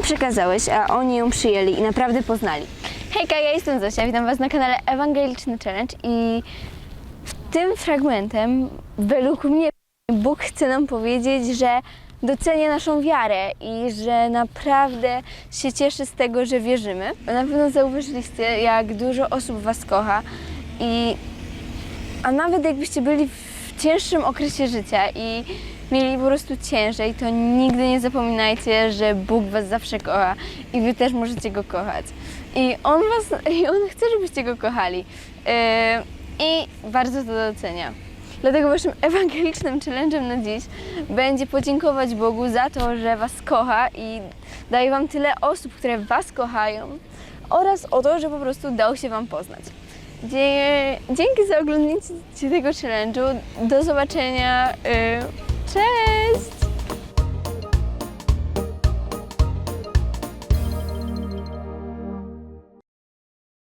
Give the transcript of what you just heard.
im przekazałeś, a oni ją przyjęli i naprawdę poznali? Hejka, ja jestem Zosia, witam Was na kanale Ewangeliczny Challenge i tym fragmentem według mnie Bóg chce nam powiedzieć, że docenia naszą wiarę i że naprawdę się cieszy z tego, że wierzymy. Na pewno zauważyliście, jak dużo osób Was kocha i a nawet jakbyście byli w cięższym okresie życia i mieli po prostu ciężej, to nigdy nie zapominajcie, że Bóg was zawsze kocha i wy też możecie go kochać. I on was, i on chce, żebyście go kochali. Yy, I bardzo to docenia. Dlatego waszym ewangelicznym challenge'em na dziś będzie podziękować Bogu za to, że was kocha i daje wam tyle osób, które was kochają oraz o to, że po prostu dał się wam poznać. Dzięki za oglądnięcie tego challenge'u. Do zobaczenia. Cześć!